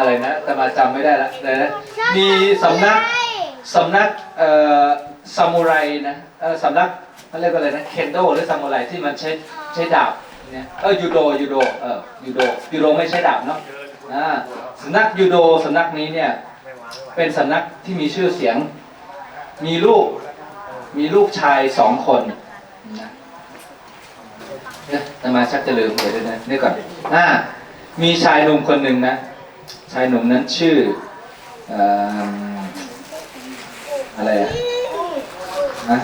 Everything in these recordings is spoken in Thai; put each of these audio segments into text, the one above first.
อะไรนะแต่มาจำไม่ได้ละเลยนะมีสำนักสำนักเอ่อซามูไรนะเออสำนักเขาเรียกว่าอะไรนะเคนโดหรือซามูไรที่มันใช้ใช้ดาบเนี่ยเออยูโดยูโดเออยูโดยูโดไม่ใช้ดาบเนาะอ่าสำนักยูโดสำนักนี้เนี่ยเป็นสำนักที่มีชื่อเสียง มีลูกมีลูกชายสองคนนะเนี่ยแต่มาชักจะลืมเลยด้วยนะนี่ก่อนอ่ามีชายหนุ่มคนหนึ่งนะ ชายหนุ่มนั้นชื่อเอ่ออะไรอะนะ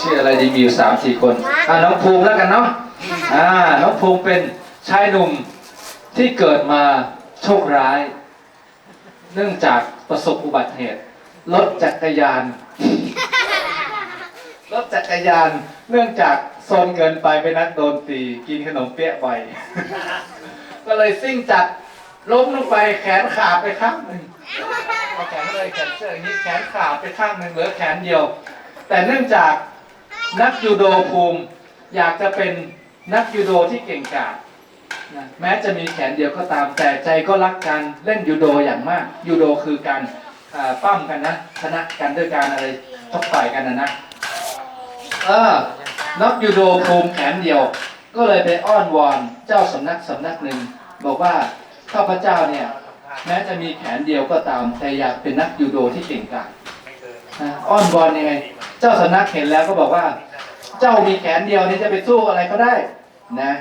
ชื่ออะไรดีมีอยู่สามสี่คนอ่าน้องภูมิแล้วกันเนาะอ่าน้องภูมิเป็นชายหนุ่มที่เกิดมาโชคร้าย เนื่องจากประสบอุบัติเหตุรถจักรยานรถจักรยานเนื่องจากโซนเกินไปไปนักโดนตี กินขนมเปี๊ยะบ่อยก็เลยซิ่งจัด ล้มลงไปแขนขาดไปข้างหนึ่งเอาแขนเลยแขนเสื้ออย่างนี้แขนขาดไปข้างหนึ่งเหลือแขนเดียว แต่เนื่องจากนักยูโดภูมิ อยากจะเป็นนักยูโดที่เก่งกาจนะแม้จะมีแขนเดียวก็ตามแต่ใจก็รักการเล่นยูโดอย่างมากยูโดคือการปั้มกันนะชนะกันด้วยการอะไรชกต่อยกันนะนะเออนักยูโดภูมิแขนเดียว ก็เลยไปอ้อนวอนเจ้าสำนักสำนักหนึ่งบอกว่า ข้าพเจ้าเนี่ยแม้จะมีแขนเดียวก็ตามแต่อยากเป็นนักยูโดที่เก่งกาจอ้อนวอนยังไง เจ้าสำนักเห็นแล้วก็บอกว่า เจ้ามีแขนเดียวนี่จะไปสู้อะไรก็ได้นะ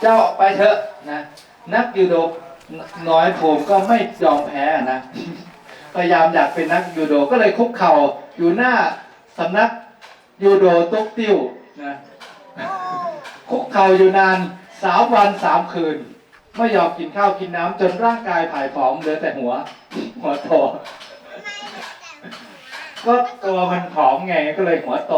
เจ้าไปเถอะนะ นักยูโดน้อยผมก็ไม่ยอมแพ้นะพยายามอยากเป็นนักยูโดก็เลยคุกเข่าอยู่หน้าสำนักยูโดตุ๊กติ้วนะคุกเข่าอยู่นานสามวันสามคืน ไม่ยอมกินข้าวกินน้ำจนร่างกายผายผอมเหลือแต่หัว หัวโต ก็ตัวมันผอมไงก็เลยหัวโต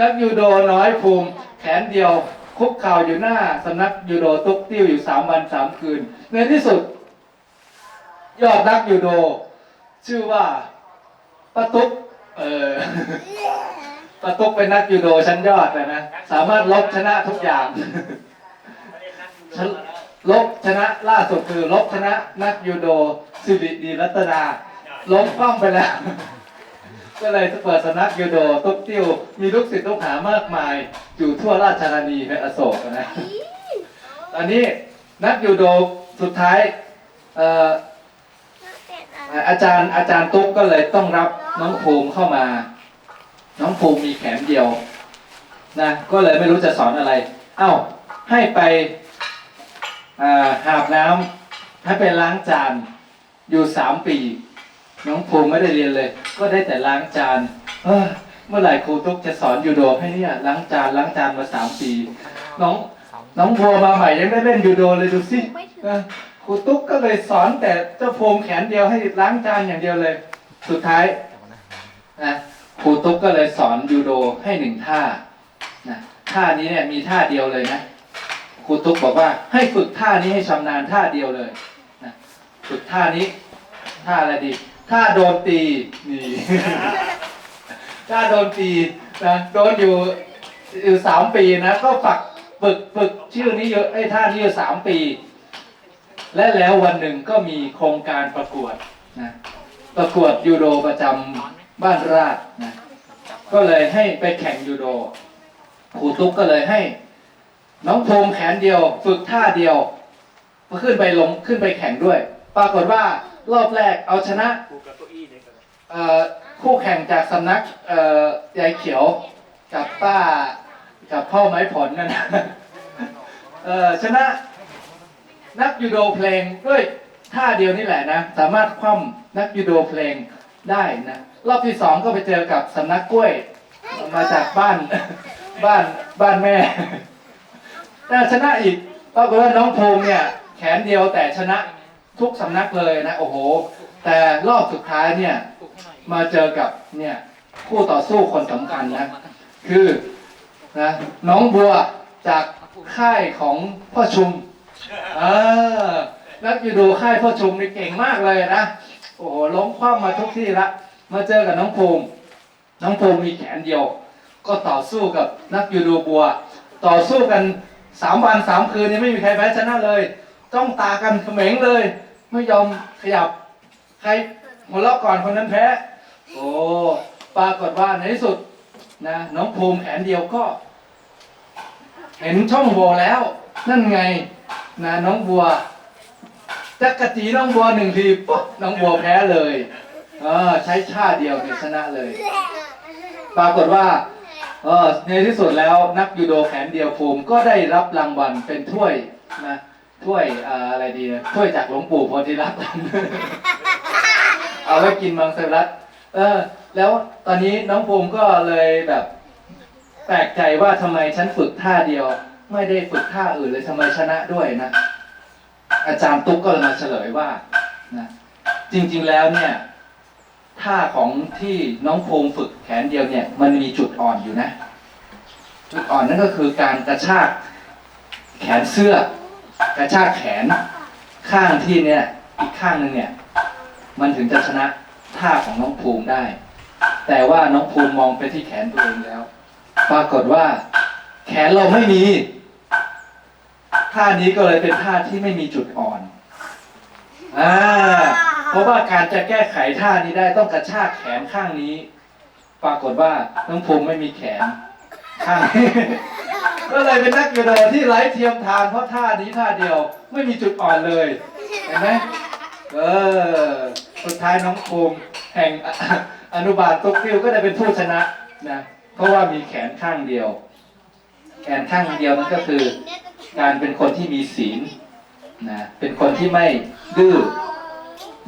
นักยูโดน้อยภูมิแขนเดียวคุกเข่าอยู่หน้าสำนักยูโดตุ๊กติ้วอยู่สามวันสามคืน ในที่สุด ยอดนักยูโด ชื่อว่าปาตุ๊กเออปาตุ๊กเป็นนักยูโดชั้นยอดเลยนะ สามารถลบชนะทุกอย่าง ลบชนะล่าสุดคือลบชนะนักยูโดสิริดีรัตนาล้มคว่ำไปแล้ว ก็เลยเปิดสำนักยูโดตุ๊กติ้วมีลูกศิษย์ลูกหามากมาย อยู่ทั่วราชธานีเป็นอโศกนะตอนนี้นักยูโดสุดท้ายเอ่ออาจารย์อาจารย์ตุ๊กก็เลยต้องรับน้องภูมิเข้ามา น้องภูมิมีแขนเดียวนะก็เลยไม่รู้จะสอนอะไร เอ้าให้ไปอ่า หาบน้ำให้ไปล้างจานอยู่สามปี น้องภูมิไม่ได้เรียนเลย ก็ได้แต่ล้างจานเอ้อเมื่อไหร่ครูตุ๊กจะสอนยูโดให้เนี่ยล้างจานล้างจานมาสามปี น้องน้องบัวมาใหม่ยังไม่เล่นยูโดเลยดูสิเออครูตุ๊กก็เลยสอนแต่เจ้าภูมิแขนเดียวให้ล้างจานอย่างเดียวเลย สุดท้ายนะครูตุ๊กก็เลยสอนยูโดให้หนึ่งท่านะท่านี้เนี่ยมีท่าเดียวเลยนะ ครูตุ๊กบอกว่าให้ฝึกท่านี้ให้ชำนาญท่าเดียวเลยนะฝึกท่านี้ท่าอะไรดีท่าโดนตีนี่ท่าโดนตีนะโดนอยู่อยู่สามปีนะก็ฝึกฝึกฝึกชื่อนี้เยอะไอ้ท่านี้อยู่สามปี และแล้ววันหนึ่งก็มีโครงการประกวดนะประกวดยูโดประจำบ้านราชนะก็เลยให้ไปแข่งยูโดครูตุ๊กก็เลยให้ น้องโพงแขนเดียว ฝึกท่าเดียวขึ้นไปลงขึ้นไปแข่งด้วย ปรากฏว่ารอบแรกเอาชนะคู่แข่งจากสำนักยายเขียวกับป้ากับพ่อไม้ผลนั่นนะชนะนักยูโดเพลงด้วยท่าเดียวนี่แหละนะ สามารถคว่ำนักยูโดเพลงได้นะรอบที่สองก็ไปเจอกับสำนักกล้วย มาจากบ้านบ้านบ้านแม่ แต่ชนะอีกปรากว่าน้องภูมิเนี่ย แขนเดียวแต่ชนะทุกสำนักเลยนะ โอ้โห แต่รอบสุดท้ายเนี่ย มาเจอกับเนี่ยคู่ต่อสู้คนสำคัญนะ คือนะน้องบัวจากค่ายของพ่อชุมเออนักยูโดค่ายพ่อชุมนี่เก่งมากเลยนะ โอ้โหล้มคว่ำมาทุกที่ละ มาเจอกับน้องภูมิ น้องภูมิมีแขนเดียว ก็ต่อสู้กับนักยูโดบัว ต่อสู้กัน สามวันสามคืนยังไม่มีใครแพ้ชนะเลยจ้องตากันเขม็งเลย ไม่ยอมขยับ ใครหัวเราะก่อนคนนั้นแพ้ โอ้ปรากฏว่าในที่สุดนะน้องภูมิแขนเดียวก็ เห็นช่องโหว่แล้ว นั่นไงนะน้องบัวจักกะจีน้องบัวหนึ่งทีปุ๊บน้องบัวแพ้เลยเออใช้ท่าเดียวเนี่ยชนะเลย ปรากฏว่า เออในที่สุดแล้วนักยูโดแขนเดียวภูมิก็ได้รับรางวัลเป็นถ้วยนะถ้วยออะไรดีนะถ้วยจากหลวงปู่โพธิรัตน์เอาไว้กินมังสวิรัตเออ แล้วตอนนี้น้องภูมิก็เลยแบบ แปลกใจว่าทำไมฉันฝึกท่าเดียว ไม่ได้ฝึกท่าอื่นเลยทำไมชนะด้วยนะ อาจารย์ตุ๊กก็มาเฉลยว่านะจริง ๆแล้วเนี่ย ท่าของที่น้องภูมิฝึกแขนเดียวเนี่ย มันมีจุดอ่อนอยู่นะ จุดอ่อนนั่นก็คือการกระชากแขนเสื้อกระชากแขนข้างที่เนี่ยอีกข้างหนึ่งเนี่ย มันถึงจะชนะท่าของน้องภูมิได้ แต่ว่าน้องภูมิมองไปที่แขนตัวเองแล้ว ปรากฏว่า แขนเราไม่มีท่านี้ก็เลยเป็นท่าที่ไม่มีจุดอ่อนอ่า เพราะว่าการจะแก้ไขท่านี้ได้ต้องกระชากแขนข้างนี้ ปรากฏว่าน้องภูมิไม่มีแขนข้างนี้ก็เลยเป็นนักยูโดที่ไร้เทียมทานเพราะท่านี้ท่าเดียวไม่มีจุดอ่อนเลยเห็นไหมเออสุดท้ายน้องภูมิแห่งอนุบาลตุกติวก็ได้เป็นผู้ชนะนะเพราะว่ามีแขนข้างเดียว แขนข้างเดียวนั่นก็คือ การเป็นคนที่มีศีลนะเป็นคนที่ไม่ดื้อ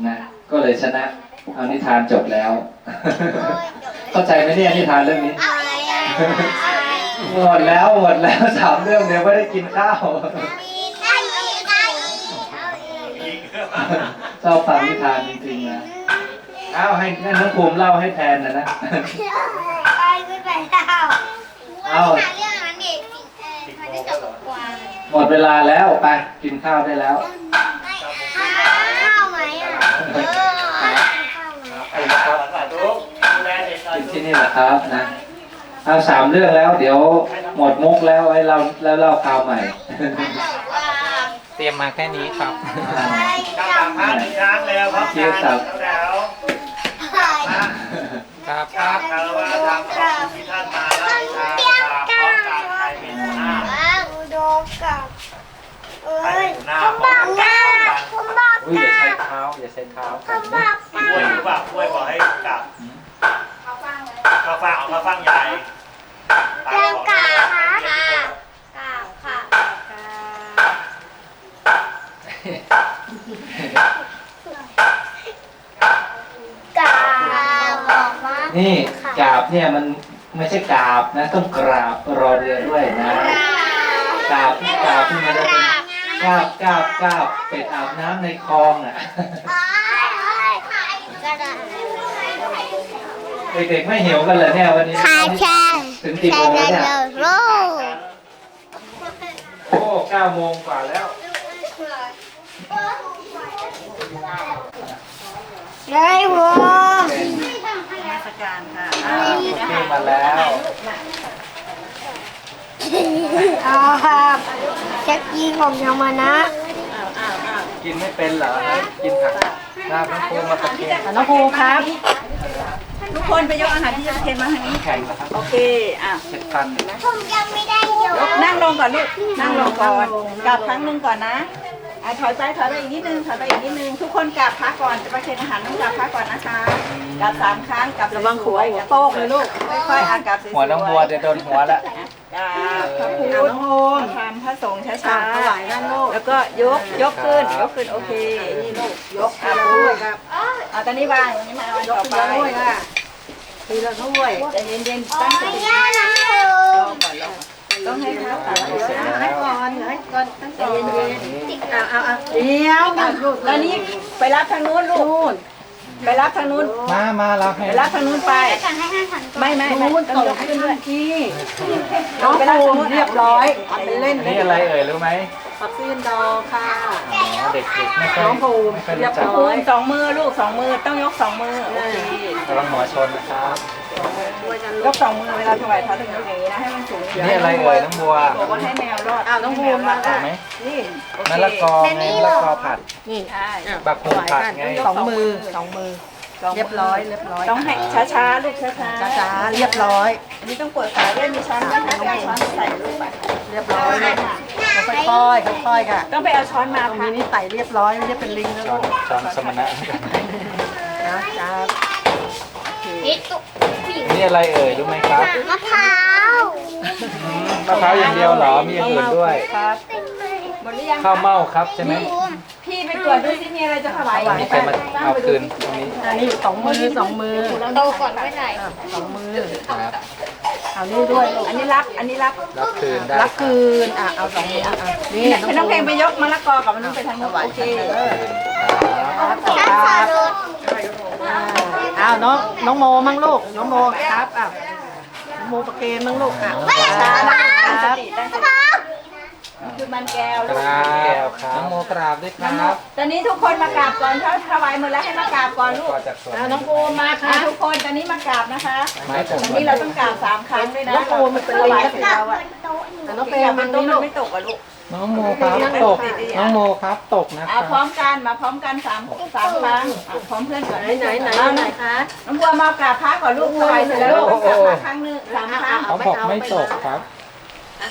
นะก็เลยชนะเอานิทานจบแล้ว เข้าใจไหมเนี่ยนิทานเรื่องนี้หมดแล้วหมดแล้วสามเรื่องเดียวไม่ได้กินข้าวชอบฟังนิทานจริงๆนะอ้าวให้งั้นน้องภูมิเล่าให้แทนนะนะเอาหมดเวลาแล้วไปกินข้าวได้แล้ว นที่นี่แหละครับนะเอาสามเรื่องแล้ว เดี๋ยวหมดมุกแล้วไว้เราแล้วเล่าข่าวใหม่ เตรียมมาแค่นี้ครับกลับพระหนึ่งครั้งแล้วพร้อมกันแล้วครับครับคารวะธรรมขอบคุณที่ท่านมาแล้วทางพร้อมกันใครเป็นหัวหน้าใครเป็นหัวหน้าพร้อมกันพร้อมกันอุ้ยอย่าใช้เท้าอย่าใช้เท้า ป่วยหรือเปล่าป่วยบอกให้กลับข้าวฟ่างเอาข้าวฟ่างใหญ่ตายบอกนี่กราบเนี่ยมันไม่ใช่กราบนะ ต้องกราบรอเรือด้วยนะกราบที่กราบที่มันจะเป็นกราบกราบกราบเป็ดอาบน้ำในคลองอะ เด็กๆไม่หิวกันเลยเนี่ยวันนี้ถึงกี่โมงแล้วเนี่ยโอ้เก้าโมงกว่าแล้วได้วงราชการค่ะอ่าขึ้นมาแล้วเอาครับเช็คยิงของยามานะ กินไม่เป็นเหรอนะกินผักหน้าน้ำปูมาตะเกียบน้องภูครับ ทุกคนไปยกอาหารที่จะเทนมาทางนี้ แข่งเหรอครับโอเค อะเช็ดฟันผมยังไม่ได้ยกนั่งลงก่อนลูก นั่งลงก่อนกลับครั้งหนึ่งก่อนนะอะถอยไปถอยไปอีกนิดนึงถอยไปอีกนิดนึงทุกคนกลับพักก่อนจะไปเทนอาหารต้องกลับพักก่อนนะคะกลับสามครั้งกลับระวังหัวหัวโป๊กเลยลูกค่อยๆอะกลับสวยๆหัวน้องบัวจะโดนหัวแล้วกราบพระพุทธน้องโฮมทำพระสงฆ์ช้าๆถวายนั่นลูกแล้วก็ยกยกขึ้นยกขึ้นโอเคนี่ลูกยกครับครับเอาตอนนี้วางตอนนี้มาเอาอันต่อไป ทีละถ้วยใจเย็นๆตั้งสติย่านะต้องให้เท้าขาเสร็จแล้วให้ก่อนให้ก่อนตั้งใจเย็นๆเอาเอาเอาเดี๋ยวแล้วนี่ไปรับทางนู้นลูก ไปรับทางนู้น มามาเราให้ไปรับทางนู้นไปก่อนให้ท่านหันไม่ไม่ไม่ต้องยกขึ้นด้วยที่น้องไปรับทางนู้นเรียบร้อยทำเป็นเล่นนี่อะไรเอ่ยรู้ไหมปักซีนดอค่ะอ๋อเด็กๆไม่ค่อยน้องภูมิไม่ค่อยเรียรู้บจักร้อย สองมือลูกสองมือต้องยกสองมือโอเค ระวังหัวชนนะครับอ ยกสองมือเวลาถวายพระต้องยกอย่างนี้นะให้มันสูงนี่อะไรเอ่ยน้องบัวบอกว่าให้แมวรอดอ้าวน้องบูมมาถูกไหมนี่โอเคมะละกอไงมะละกอผัดนี่ใช่บักฮุงผัดไงสองมือสองมือเรียบร้อยเรียบร้อยต้องให้ช้าๆลูกช้าๆช้าๆเรียบร้อยอันนี้ต้องเปิดฝาด้วยมีช้อนนะไปเอาช้อนใส่ลูกไปเรียบร้อยเลยค่อยๆค่อยๆค่ะ ต้องไปเอาช้อนมาตรงค่ะนี้นี่ใส่เรียบร้อยไม่ได้เป็นลิงนะช้อลูนกช้อนสมณะนะจ้า นี่อะไรเอ่ยรู้ไหมครับมะพร้าวอืมมะพร้าวอย่างเดียวเหรอมีอย่างอื่นด้วย ครับหมดหรือยังข้าวเม่าครับใช่ไหมพี่ไปตรวจดูสิมีอะไรจะถวายอีกไหมนี่ใครมาเอาคืนตรงนี้อันนี้สองมือสองมือโตก่อนไม่ใส่อะสองมือครับเอานี่ด้วยลูกอันนี้รับอันนี้รับรับคืนได้รักคืนอะเอาสองมืออะนี่ให้น้องเพลงไปยกมะละกอกับมันนู้นไปทางนู้นโอเคครับ ครับอ่า อ้าวน้องน้องโมมั่งลูกน้องโมครับอะน้องโมประเคนมั่งลูกอะช้าๆนะคตั้งสรับติตั้งสติคือมันแก้วกราบน้องโมกราบด้วยครับตอนนี้ทุกคนมากราบก่อนถ้าถวายหมดแล้วให้มากราบก่อนลูก ก็จากสวนอะน้องโมมาค่ะอะทุกคนตอนนี้มากราบนะคะไม้จากสอันวนนี้เราต้องกราบสามครั้งด้วยนะน้องโมมันเป็นลิงกับเราอะอะน้องเฟรกมราบมัมันนนี่ต้นลูกไม่ตกอะลูก น้องโมครับตก น้องโมครับตกนะคเอารับพร้อมกันมาพร้อมกันสามสามครั้งอะพร้อมเพื่อนก่อนไหนไหนไหนเอาไหนหน่อยคะน้องบัวมากราบพระก่อนลูกถวายเสร็จแล้วลูกกราบพระครั้งหนึงสามครั้งเขาบอกไม่ตกครับ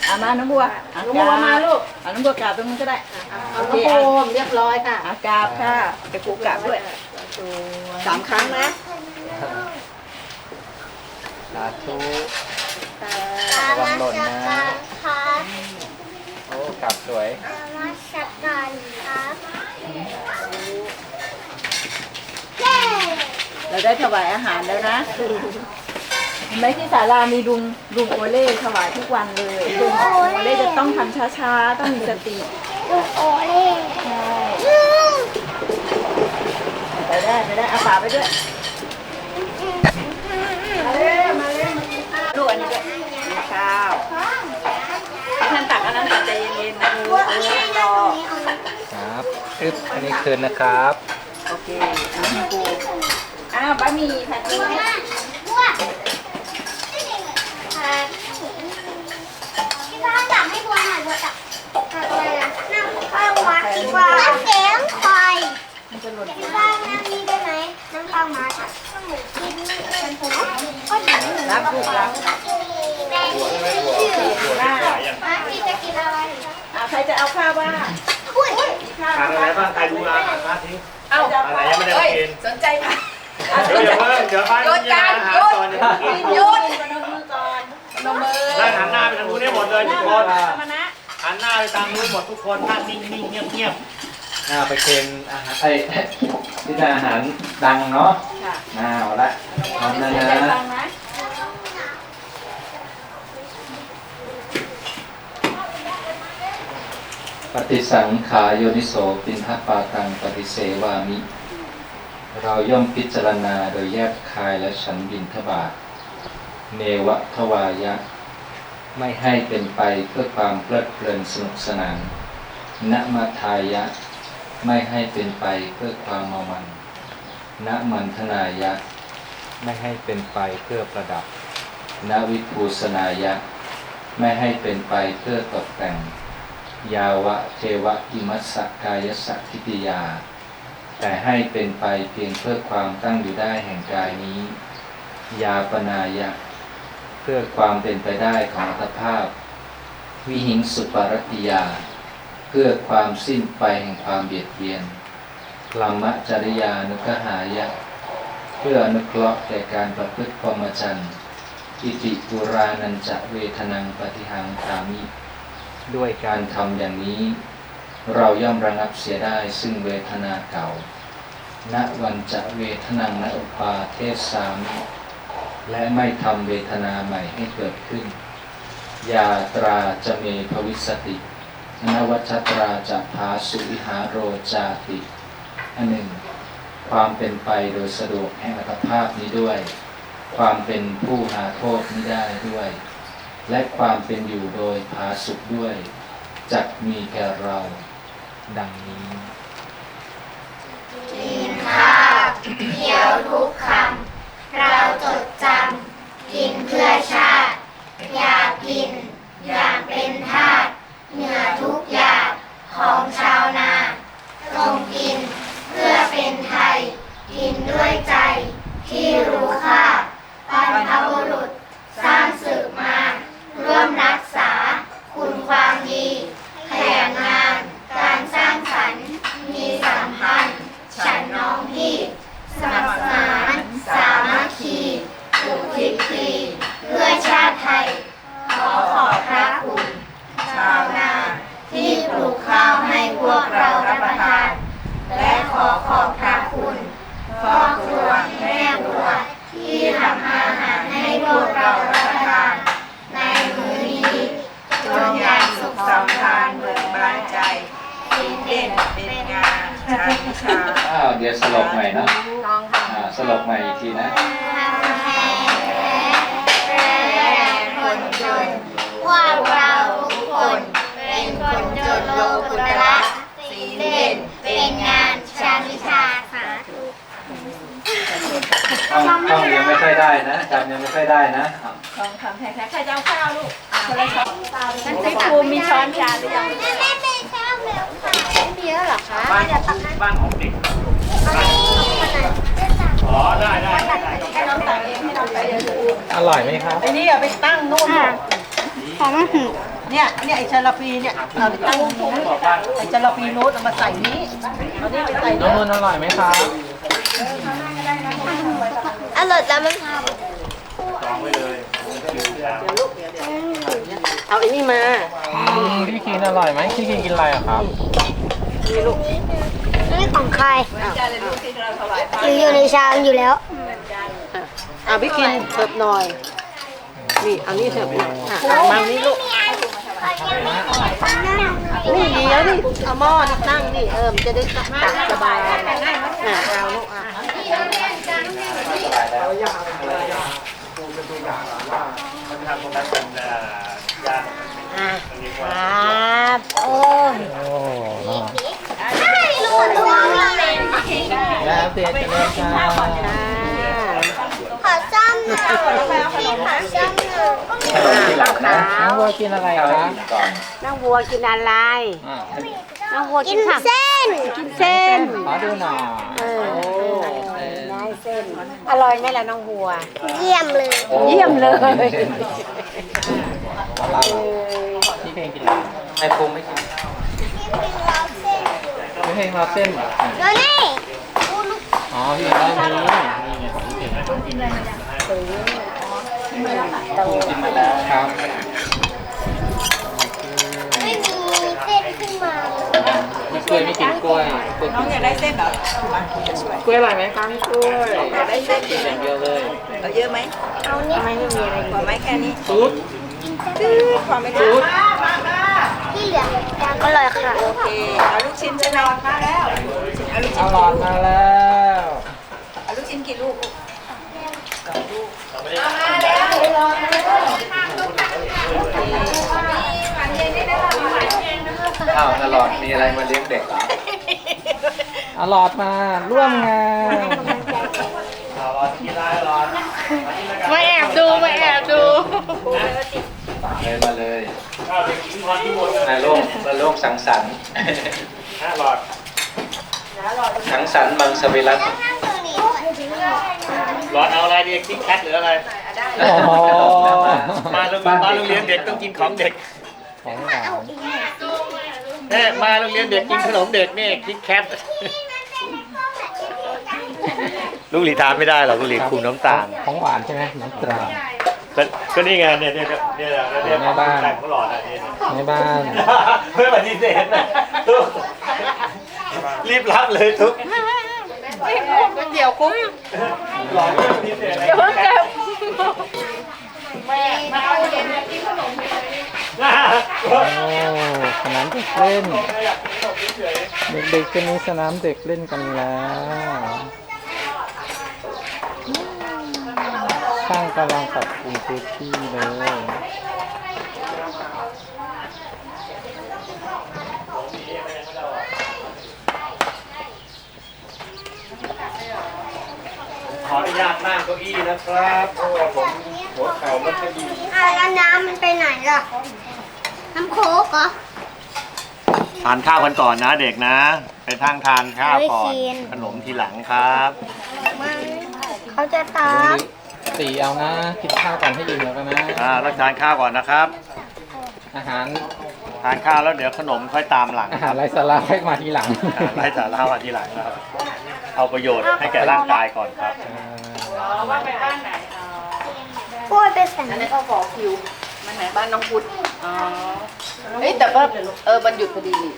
เอามาน้องบัวอะน้องบัวมาลูกอะน้องบัวกราบตรงนู้นก็ได้เอาน้องโมเรียบร้อยค่ะอะกราบค่ะเดี๋ยวครูกราบด้วยสามครั้งนะสาธุระวังหล่นนะ โอ้กลับสวยเราได้ถวายอาหารแล้วนะเห็นไหมที่ศาลามีลุงลุงโอเล่ถวายทุกวันเลยลุงโอเล่จะต้องทำช้าๆ ต้องมีสติลูกโอเล่ใช่ไปได้ไปได้เอาฝาไปด้วยมาเร็วมาเร็วมากินข้าวลูกอันนี้ด้วยกินข้าวท่านตักอันนั้นใจเย็นๆนะดูเออรอ ครับ อึ๊บอันนี้คืนนะครับ โอเคเอาให้กูอ้าวบะหมี่ผัดซีอิ๊วที่บ้านจับให้บัวหน่อยบัวจับอะไรนะนั่งข้างวัดดีกว่าเสียงไฟมันจะหล่นที่บ้านนั่งนี่ได้ไหมนั่งข้างมาค่ะหมูกินเป็นผมก็ถึงรับลูกรับแม่ที่หน้าที่จะกินอะไรอ่าใครจะเอาข้าวบ้างอุ้ยมี ข้าวทานอะไรบ้างใครดูอาหารมาทิ้งเอาจะอะไรยังไม่ได้มากินสนใจค่ะเดี๋ยวอย่าเพิ่งเดี๋ยวพันยาอาหารก่อนจะกินหยุดพนมมือก่อนพนมมือนั่งหันหน้าไปทางนู้นให้หมดเลยหทุน้ากคมนาธรรมนะหันหน้าไปทางนู้นหมดทุกคนนั่งนิ่งๆเงียบน่าไปเคนอาหารไอ้ที่อาหารดังเนาะค่ะน่าเอาละพร้อมแล้วเสียใจนะฟังนะ ปฏิสังขายโยนิโสปินทปาตังปฏิเสวามิ เราย่อมพิจารณาโดยแยบคายและฉันบินทบาทเนวะทวายะ ไม่ให้เป็นไปเพื่อความเพลิดเพลินสนุกสนานนมาทายะ ไม่ให้เป็นไปเพื่อความเมามันนมันธนายะ ไม่ให้เป็นไปเพื่อประดับนวิภูสนายะ ไม่ให้เป็นไปเพื่อตกแต่ง ยาวะเทวะอิมัสสกายสัทิติยา แต่ให้เป็นไปเพียงเพื่อความตั้งอยู่ได้แห่งกายนี้ ยาปนายะ เพื่อความเป็นไปได้ของอัตภาพ วิหิงสุปารติยา เพื่อความสิ้นไปแห่งความเบียดเบียนกลัมมะจริยานุกหายะ เพื่ออนุเคราะห์แก่การประพฤติพรหมจรรย์อิติปุรานันจะเวทนังปฏิหังคามิ ด้วยการทำอย่างนี้ เราย่อมระงับเสียได้ซึ่งเวทนาเก่า ณวันจะเวทนังณอุปาเทศสามและไม่ทำเวทนาใหม่ให้เกิดขึ้น ยาตราจะเมภวิสตินวัชตราจะพาสุวิหาโรจาติอันหนึ่ง ความเป็นไปโดยสะดวกแห่งอัตภาพนี้ด้วย ความเป็นผู้หาโทษนี้ได้ด้วย และความเป็นอยู่โดยพาสุขด้วย จักมีแก่เรา ดังนี้กินข้าวเที่ยวทุกคำเราจดจำกินเพื่อชาติ อย่ากิน อย่างเป็นทาสเหนือทุกอย่างของชาวนาจงกินเพื่อเป็นไทย กินด้วยใจที่รู้ค่าบรรพบุรุษสร้าง ค่อยได้นะจำยังไม่ค่อยได้นะของคำแท้ๆใครจะเอาข้าวลูกอะคนละช้อนนั่นพี่ภูมิมีช้อนจานหรือยังแม่แม่เป็นข้าวเร็วค่ะมีเยอะเหรอคะบ้านของบ้านของเด็กไม่ขนาดจะตักอ๋อได้ได้ได้ให้น้องตักเองให้น้องไปเดี๋ยวดูอร่อยไหมครับไอ้นี่เอาไปตั้งนู่นหอมหืมเนี่ยเนี่ยไอ้ชาลาปีเนี่ยเอาไปตั้งนู่นไอ้ชาลาปีโน้ตเอามาใส่นี้เอานี่ไปใส่น้องนี่นนท์อร่อยไหมครับ อร่อยแล้วมันจองไว้เลยคิวยาวเอาไอ้นี่มาอืมพี่กินอร่อยไหมพี่กินกินอะไรอะครับนี่ของใครจานเลยดูสิเราถวายพระอยู่อยู่ในชามอยู่แล้วอะพี่กินเสิร์ฟหน่อย นี่เอานี่เสิร์ฟหน่อยอะอะมานี่ลูกนี่เดี๋ยวนี่เอาหม้อนี่ตั้งนี่เออมันจะได้ตักสบายอะเอาลูกอะ เขาจะทำตรงนั้นเป็นเอ่อย่างว่ามันทำตรงนี้ก่อนครับโอ้ยโอ้เนาะไม่รู้ตัวเลยแล้วเตียจะเล่นจ้าขอซ้ำหน่อยพี่ขอซ้ำหน่อยขนมที่หลังนะน้องวัวกินอะไรครับกินก่อนน้องวัวกินอะไรน้องวัวกินผักเส้นกินเส้นขอดูหน่อย เออโอ้ได้เส้น อร่อยไหมล่ะน้องวัว เยี่ยมเลยโอ้เยี่ยมเลยอะไรพี่เพลงกินอะไรไอ้ภูมิไม่กินพี่เพลงเราเส้นเหรอดูนี่อ๋อพี่เพลงด้านนี้นี่ไงของพี่เพลงภูมิกินมาแล้วครับ ยไม่กินกล้วยกล้วยน้องอยากได้เส้นเหรอมาจะช่วยกล้วยอร่อยไหมคะพี่กล้วยอยากได้เส้นกินอย่างเดียวเลยเอาเยอะไหมเอานี่ไม่มีอะไรพอไหมแค่นี้ซุดตื้อพอไหมคะที่เหลืออร่อยค่ะโอเคเอาลูกชิ้นใช่ไหมมาแล้วเอาลูกอชิ้นร่อยมาแล้วเอาลูกชิ้นกี่ลูกอ้าว ตลอดมีอะไรมาเลี้ยงเด็กเหรออร่อยมาร่วมงานเอารอกินได้รอมาแอบดูมาแอบดูเลยมาเลยข้าวเด็กกินพอที่หมดเลยมาโลกมาโลกสังสรรค์ห้าหลอดสังสรรค์บังสวิรัตหลอดเอาอะไรดีคิดแคทหรืออะไรโอ้โหมาโรงมาโรงเรียนเด็กต้องกินของเด็กของหวาน เน่มาโรงเรียนเด็กกินขนมเด็กนี่คิดแคทลูกหลีทานไม่ได้หรอกลูกหลีคุมน้ำตาลของหวานใช่ไหมน้ำตาลก็ก็นี่ไงเนี่ยเนี่ยเนี่ยเนี่ยเนี่ยแม่บ้านแต่งเขาหลอดอะนี่ในบ้านเพื่อปฏิเสธนะทุกรีบรับเลยทุกเดี๋ยวคุ้มหลอดไม่ปฏิเสธเดี๋ยวเพิ่งเก็บ โอ้สนามเด็กเล่น เด็กๆจะมีสนามเด็กเล่นกันแล้วช่างกำลังปรับปรุงพื้นที่เลยขออนุญาตนั่งเก้าอี้นะครับเพราะว่าผมหัวเข่าไม่ค่อยดี แล้วน้ำมันไปไหนล่ะ น้ำโค้กเหรอ ทานข้าวกันก่อนนะเด็กนะ ไปทางทานข้าวก่อนไม่ชิน ขนมทีหลังครับอเขาจะตามตีเอานะ กินข้าวก่อนให้อิ่มแล้วกันนะ อ่าต้องทานข้าวก่อนนะครับ อาหาร ทานข้าวแล้วเดี๋ยวขนมค่อยตามหลังอาหารไรสาระให้มาทีหลังอ่าไล่สาระมาทีหลังนะครับ เอาประโยชน์ให้แก่ร่างกายก่อนครับว่า ล้วยเป็นพูดไปแสนอันนี้ก็ขอคิวมันไหนบ้านน้องพุทธอ๋อเฮ้ยแต่ว่าเออมันหยุดพอดีนี่